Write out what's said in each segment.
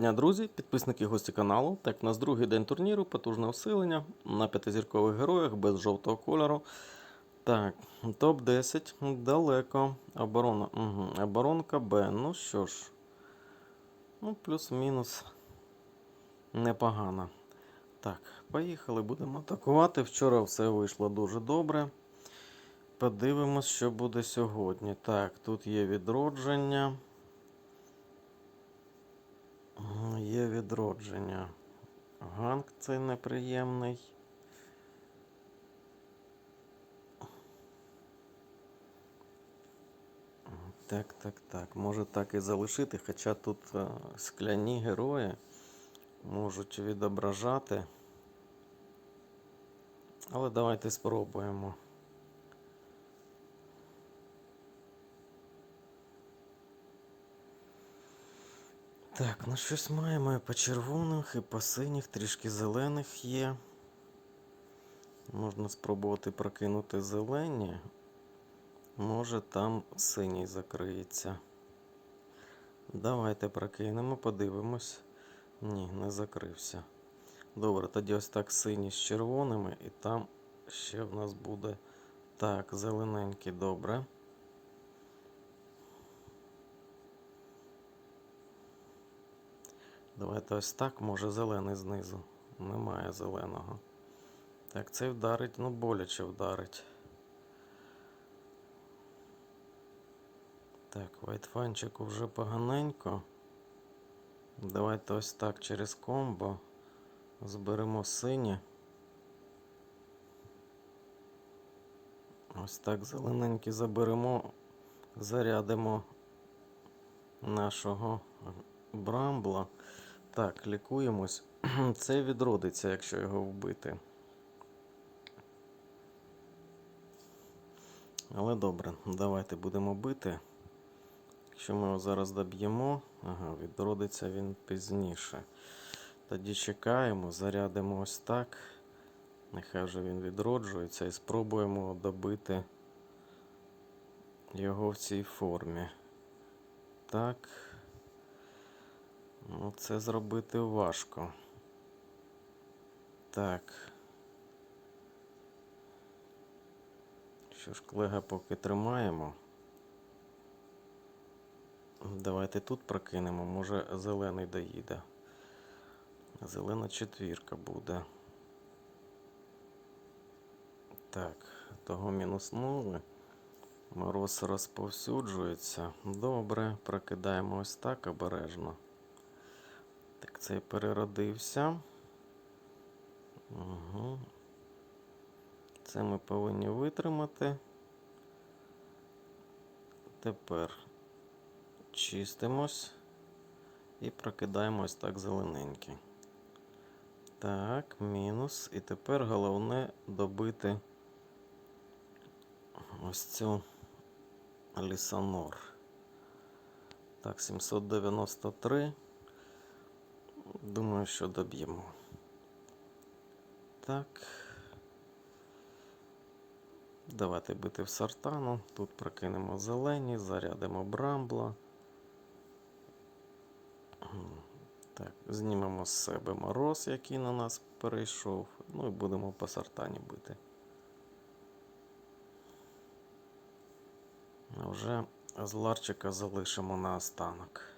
дня, друзі, підписники гості каналу. Так, у нас другий день турніру, потужне усилення на п'ятизіркових героях без жовтого кольору. Так, топ-10 далеко. Оборона. Угу. Оборонка Б. Ну що ж, ну, плюс-мінус непогано. Так, поїхали, будемо атакувати. Вчора все вийшло дуже добре. Подивимось, що буде сьогодні. Так, тут є відродження. Є відродження. Ганг цей неприємний. Так, так, так. Може так і залишити, хоча тут е, скляні герої можуть відображати. Але давайте спробуємо. Так, ну щось маємо і по червоних, і по синіх, трішки зелених є. Можна спробувати прокинути зелені. Може там синій закриється. Давайте прокинемо, подивимось. Ні, не закрився. Добре, тоді ось так синій з червоними, і там ще в нас буде. Так, зелененький, добре. Давайте ось так, може зелений знизу. Немає зеленого. Так, цей вдарить, ну боляче вдарить. Так, вайтфанчику вже поганенько. Давайте ось так через комбо. Зберемо сині. Ось так зелененький заберемо, зарядимо нашого брамбла. Так, лікуємось. Це відродиться, якщо його вбити. Але добре, давайте будемо бити. Якщо ми його зараз доб'ємо, ага, відродиться він пізніше. Тоді чекаємо, зарядимо ось так. Нехай вже він відроджується і спробуємо добити його в цій формі. Так. Ну, це зробити важко. Так. Що ж, клега поки тримаємо. Давайте тут прокинемо, може зелений доїде. Зелена четвірка буде. Так, того мінуснули. Мороз розповсюджується. Добре, прокидаємо ось так обережно. Так, цей переродився. Угу. Це ми повинні витримати. Тепер чистимось і прокидаємо ось так зелененький. Так, мінус. І тепер головне добити ось цю лісанор. Так, 793. Думаю, що доб'ємо. Так. Давайте бити в сартану. Тут прокинемо зелені, зарядимо брамбла. Так, знімемо з себе мороз, який на нас перейшов. Ну і будемо по сартані бити. Вже зларчика залишимо на останок.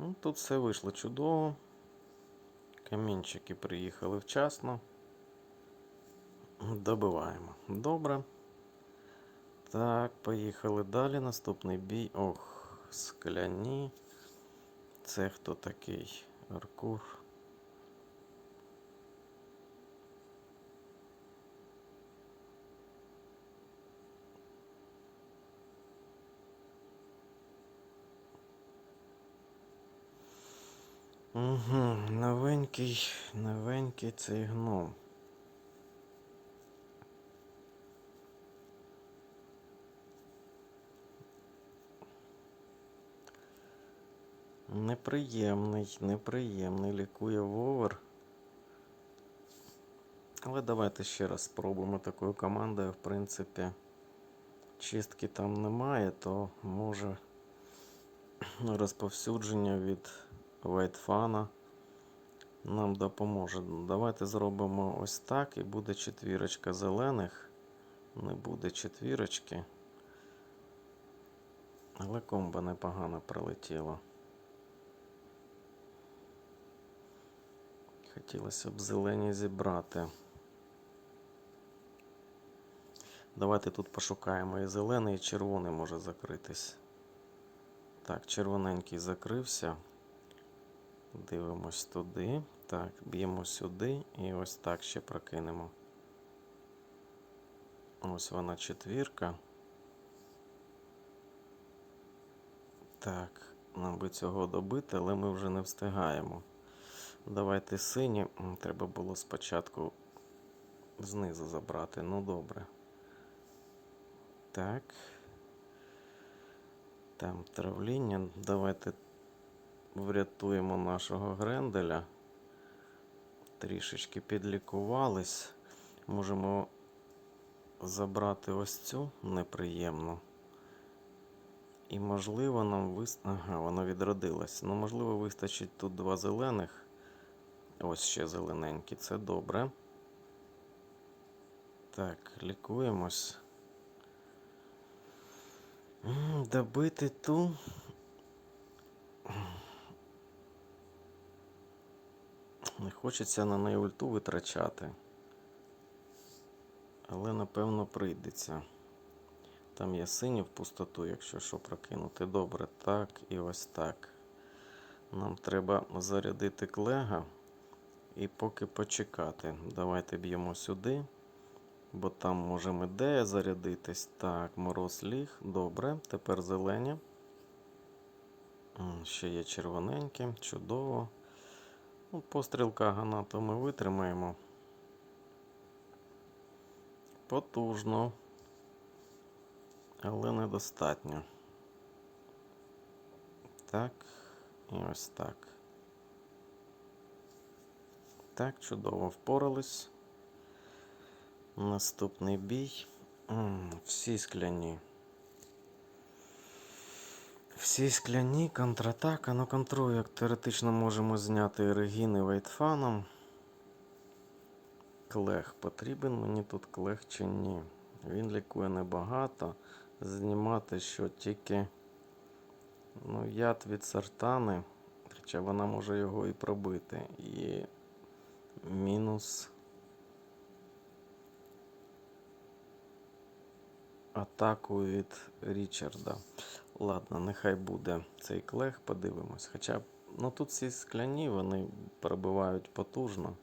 Ну, Тут все вийшло чудово. Камінчики приїхали вчасно. Добиваємо. Добре. Так, поїхали далі. Наступний бій. Ох, скляні. Це хто такий? Аркур. Угу, новенький, новенький цей гном. Неприємний, неприємний лікує вовер. Але давайте ще раз спробуємо такою командою, в принципі. Чистки там немає, то може розповсюдження від Вайтфана нам допоможе. Давайте зробимо ось так і буде четвірочка зелених. Не буде четвірочки. Але комба непогано пролетіла. Хотілося б зелені зібрати. Давайте тут пошукаємо і зелений, і червоний може закритись. Так, червоненький закрився. Дивимось туди. Так, б'ємо сюди і ось так ще прокинемо. Ось вона четвірка. Так, нам би цього добити, але ми вже не встигаємо. Давайте сині. Треба було спочатку знизу забрати. Ну добре. Так. Там травління. Давайте врятуємо нашого Гренделя. Трішечки підлікувались. Можемо забрати ось цю неприємну. І можливо нам вис... Ага, воно відродилось. Ну, можливо, вистачить тут два зелених. Ось ще зелененькі, це добре. Так, лікуємось. Добити ту. Не хочеться на неї ульту витрачати. Але напевно прийдеться. Там є сині в пустоту, якщо що прокинути. Добре, так і ось так. Нам треба зарядити клега і поки почекати. Давайте б'ємо сюди, бо там може медея зарядитись. Так, мороз ліг. Добре, тепер зелені. Ще є червоненькі, чудово. Ну, постріл Кагана ми витримаємо. Потужно, але недостатньо. Так, і ось так. Так, чудово впорались. Наступний бій. Всі скляні. Всі скляні, контратака. Ну, контролю, як теоретично можемо зняти Регіни Вейтфаном. Клег потрібен мені тут клег чи ні. Він лікує небагато. Знімати що тільки ну, яд від сартани. Хоча вона може його і пробити. І мінус атаку від Річарда. Ладно, нехай буде цей клег, подивимось. Хоча ну, тут всі скляні, вони пробивають потужно.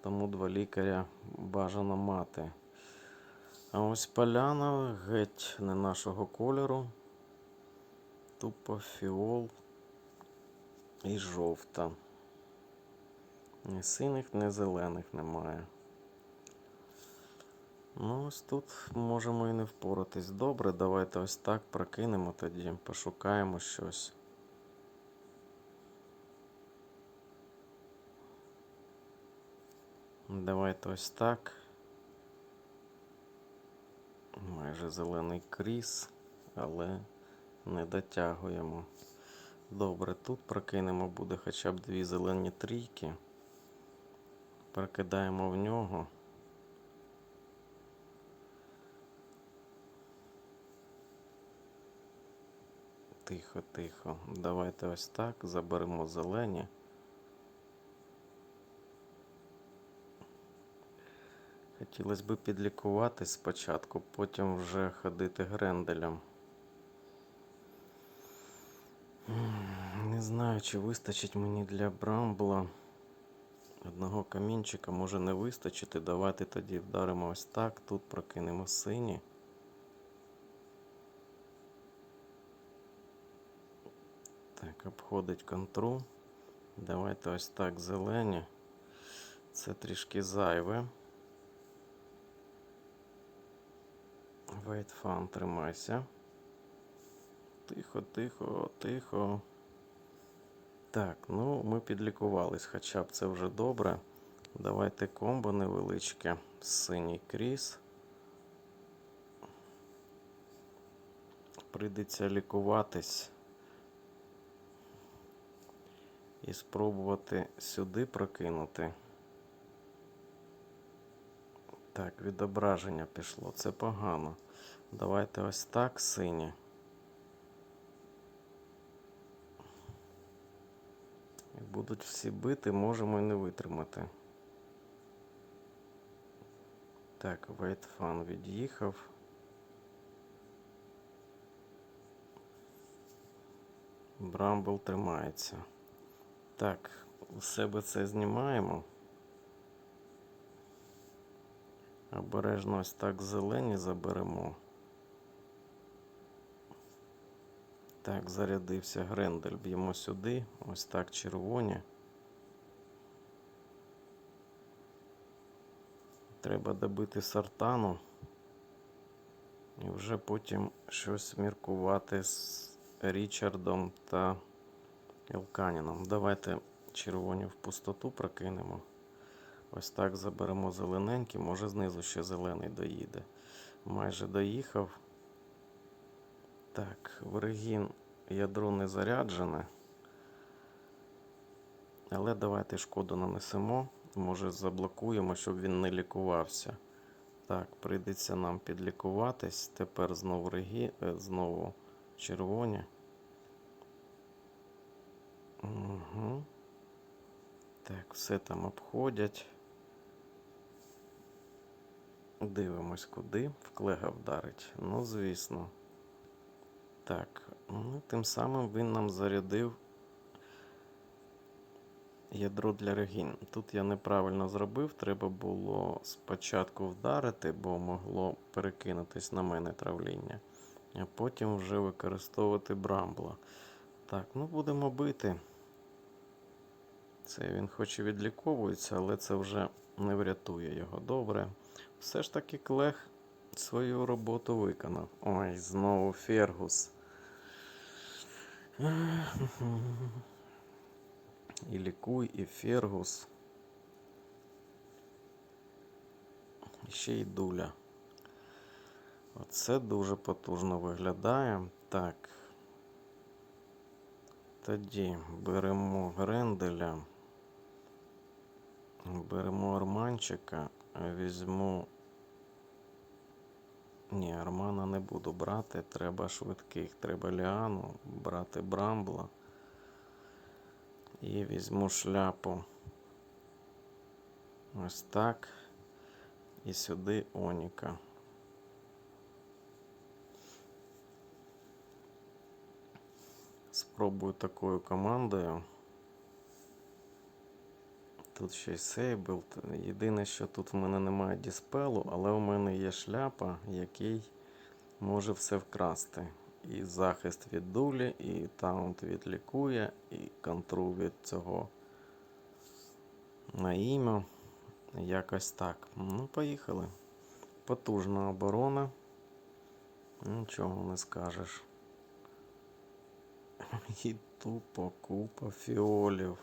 Тому два лікаря бажано мати. А ось поляна геть не нашого кольору. Тупо фіол і жовта. Ні синих, ні зелених немає. Ну, ось тут можемо і не впоратись. Добре, давайте ось так прокинемо тоді, пошукаємо щось. Давайте ось так. Майже зелений кріс, але не дотягуємо. Добре, тут прокинемо буде хоча б дві зелені трійки. Прокидаємо в нього. Тихо, тихо. Давайте ось так. Заберемо зелені. Хотілося б підлікуватись спочатку, потім вже ходити гренделем. Не знаю, чи вистачить мені для Брамбла. Одного камінчика може не вистачити. Давайте тоді вдаримо ось так. Тут прокинемо сині. Обходить контру. Давайте ось так зелені. Це трішки зайве. Вейтфан, тримайся. Тихо, тихо, тихо. Так, ну ми підлікувались, хоча б це вже добре. Давайте комбо невеличке. Синій кріс. Прийдеться лікуватись. І спробувати сюди прокинути. Так, відображення пішло. Це погано. Давайте ось так, сині. Будуть всі бити, можемо і не витримати. Так, Вейтфан від'їхав. Брамбл тримається. Так, у себе це знімаємо. Обережно ось так зелені заберемо. Так, зарядився Грендель. Б'ємо сюди. Ось так червоні. Треба добити сартану. І вже потім щось міркувати з Річардом та Елканіном. Давайте червоні в пустоту прокинемо. Ось так заберемо зелененький, може знизу ще зелений доїде. Майже доїхав. Так, Вергін ядро не заряджене. Але давайте шкоду нанесемо. Може заблокуємо, щоб він не лікувався. Так, прийдеться нам підлікуватись. Тепер знову регі... знову червоні. Угу. Так, все там обходять. Дивимось, куди. В клега вдарить. Ну, звісно. Так, ну, тим самим він нам зарядив ядро для регін. Тут я неправильно зробив. Треба було спочатку вдарити, бо могло перекинутись на мене травління. А потім вже використовувати брамбла. Так, ну будемо бити. Це він хоч і відліковується, але це вже не врятує його. Добре. Все ж таки Клех свою роботу виконав. Ой, знову Фергус. І лікуй, і Фергус. І ще й дуля. Оце дуже потужно виглядає. Так. Тоді беремо Гренделя. Беремо Арманчика, візьму. Ні, Армана не буду брати, треба швидких, треба Ліану, брати Брамбла. І візьму шляпу. Ось так. І сюди Оніка. Спробую такою командою. Тут ще й сейбл. Єдине, що тут в мене немає діспелу, але у мене є шляпа, який може все вкрасти. І захист від дулі, і таунт відлікує, і контрол від цього на ім'я. Якось так. Ну, поїхали. Потужна оборона. Нічого не скажеш. І тупо купа фіолів.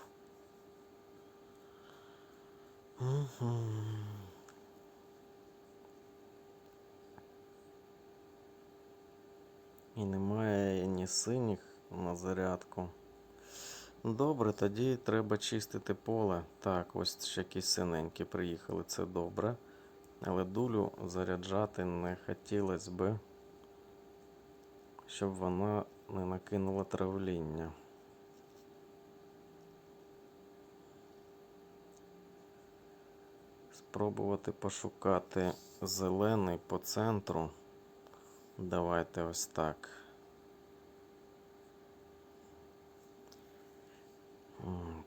І немає ні синіх на зарядку. Добре, тоді треба чистити поле. Так, ось ще якісь синенькі приїхали, це добре. Але дулю заряджати не хотілося би, щоб вона не накинула травління. Спробувати пошукати зелений по центру. Давайте ось так.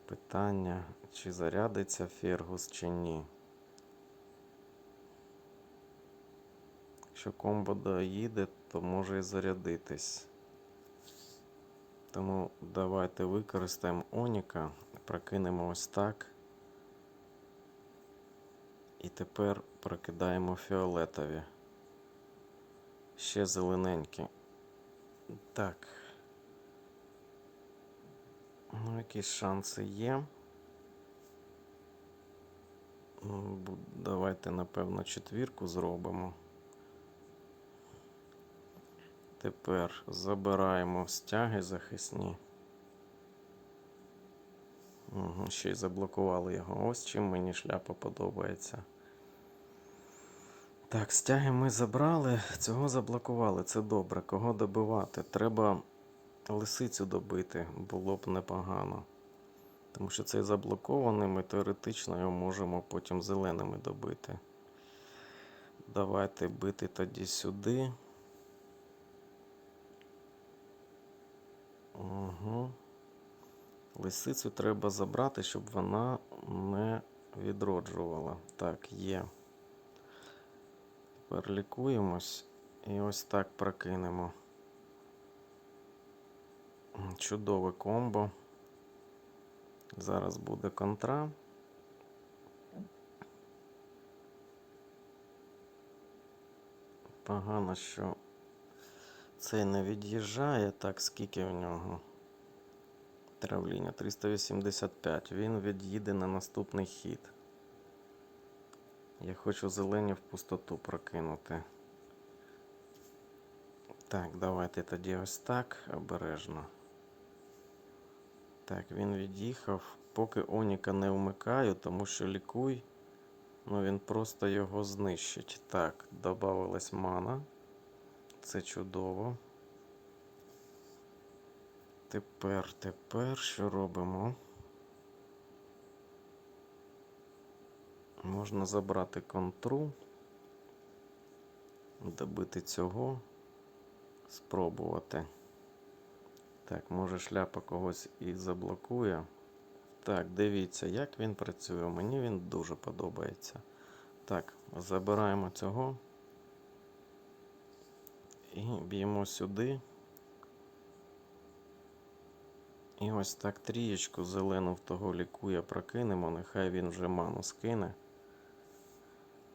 Питання, чи зарядиться Фергус, чи ні. Якщо комбо доїде, то може і зарядитись. Тому давайте використаємо Оніка, прокинемо ось так. І тепер прокидаємо фіолетові. Ще зелененькі. Так. Ну, якісь шанси є. Давайте, напевно, четвірку зробимо. Тепер забираємо стяги захисні. Угу, ще й заблокували його. Ось чим мені шляпа подобається. Так, стяги ми забрали, цього заблокували. Це добре. Кого добивати? Треба лисицю добити, було б непогано. Тому що цей заблокований, ми теоретично його можемо потім зеленими добити. Давайте бити тоді сюди. Угу. Лисицю треба забрати, щоб вона не відроджувала. Так, є. Тепер лікуємось і ось так прокинемо. Чудове комбо. Зараз буде контра. Погано, що цей не від'їжджає. Так, скільки в нього? Травління 385. Він від'їде на наступний хід. Я хочу зелені в пустоту прокинути. Так, давайте тоді ось так обережно. Так, він від'їхав. Поки Оніка не вмикаю, тому що лікуй. Ну він просто його знищить. Так, додавалась мана. Це чудово. Тепер, тепер що робимо? Можна забрати контру, добити цього, спробувати. Так, може шляпа когось і заблокує. Так, дивіться, як він працює. Мені він дуже подобається. Так, забираємо цього. І б'ємо сюди. І ось так трієчку зелену в того лікує прокинемо. Нехай він вже ману скине.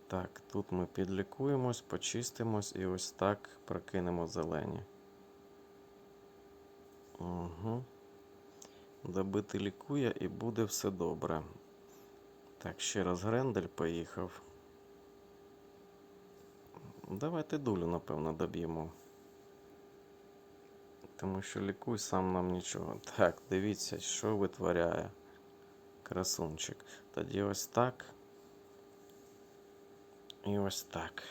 Так, тут ми підлікуємось, почистимось і ось так прокинемо зелені. Угу. Добити лікує і буде все добре. Так, ще раз Грендель поїхав. Давайте дулю, напевно, доб'ємо. Тому що лікуй сам нам нічого. Так, дивіться, що витворяє красунчик. Тоді ось так. І ось так.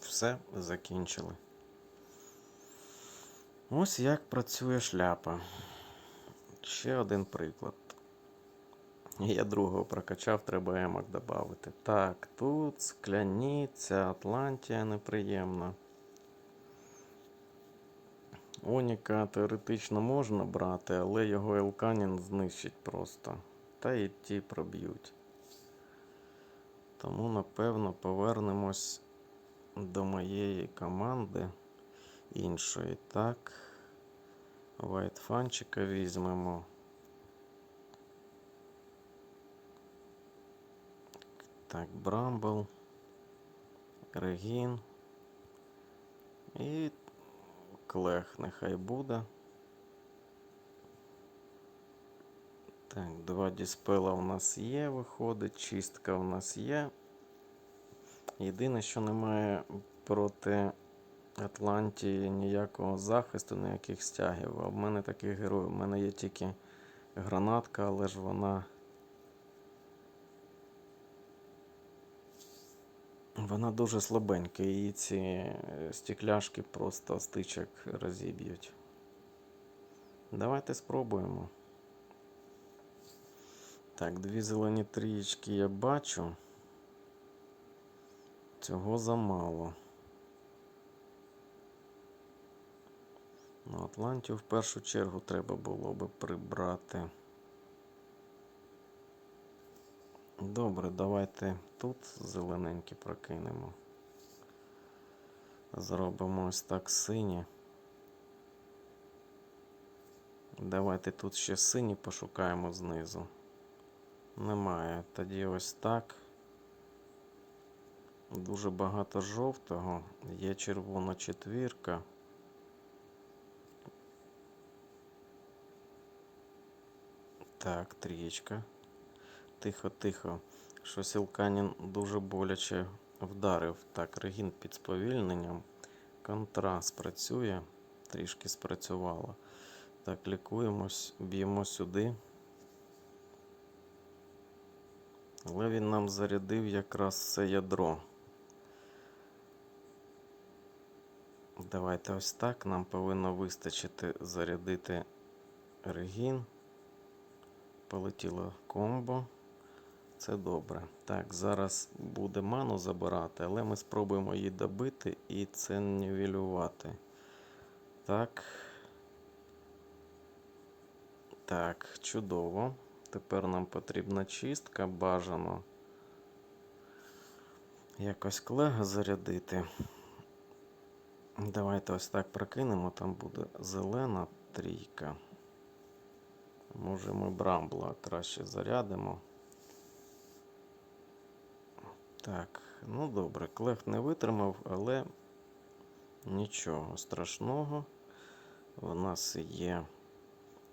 Все, закінчили. Ось як працює шляпа. Ще один приклад. Я другого прокачав, треба емок додати. Так, тут скляніця, Атлантія неприємна. Оніка теоретично можна брати, але його Елканін знищить просто. Та і ті проб'ють. Тому, напевно, повернемось до моєї команди іншої. Так. Вайтфанчика візьмемо. Так, Брамбл, Регін і Клех нехай буде. Так, два діспела у нас є, виходить, чистка у нас є. Єдине, що немає проти Атлантії ніякого захисту, ніяких стягів. А в мене таких героїв. У мене є тільки гранатка, але ж вона. Вона дуже слабенька, її ці стекляшки просто стичок розіб'ють. Давайте спробуємо. Так, дві зелені трієчки я бачу. Цього замало. Ну, Атлантію в першу чергу треба було би прибрати. Добре, давайте тут зелененькі прокинемо. Зробимо ось так сині. Давайте тут ще сині пошукаємо знизу. Немає. Тоді ось так. Дуже багато жовтого. Є червона четвірка. Так, трієчка. Тихо, тихо. Щось Ілканін дуже боляче вдарив. Так, регін під сповільненням. Контра спрацює. Трішки спрацювала. Так, лікуємось, б'ємо сюди. Але він нам зарядив якраз це ядро. Давайте ось так. Нам повинно вистачити зарядити регін. Полетіло комбо. Це добре. Так, зараз буде ману забирати, але ми спробуємо її добити і це нівелювати. Так. Так, чудово. Тепер нам потрібна чистка, бажано. Якось клега зарядити. Давайте ось так прокинемо, там буде зелена трійка. Може ми брамбла краще зарядимо. Так, ну добре, клег не витримав, але нічого страшного. У нас є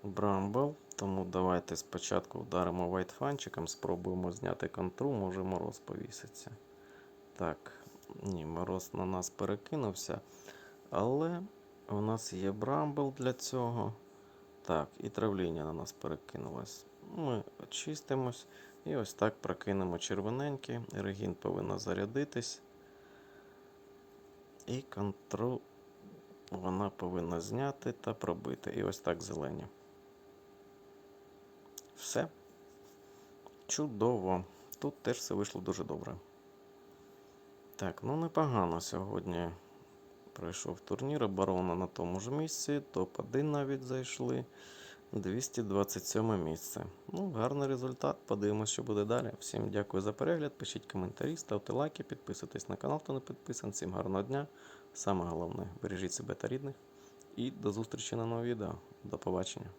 брамбл, тому давайте спочатку вдаримо вайтфанчиком, спробуємо зняти контру, може мороз повіситься. Так, ні, мороз на нас перекинувся. Але у нас є брамбл для цього. Так, і травління на нас перекинулось. Ми очистимось і ось так прокинемо червоненький. Регін повинна зарядитись. І контрол вона повинна зняти та пробити. І ось так зелені. Все. Чудово. Тут теж все вийшло дуже добре. Так, ну непогано сьогодні пройшов турнір. Оборона на тому ж місці. Топ-1 навіть зайшли. 227 місце. Ну, гарний результат. Подивимось, що буде далі. Всім дякую за перегляд. Пишіть коментарі, ставте лайки, підписуйтесь на канал, хто не підписаний. Всім гарного дня. Саме головне, бережіть себе та рідних. І до зустрічі на новому відео. До побачення.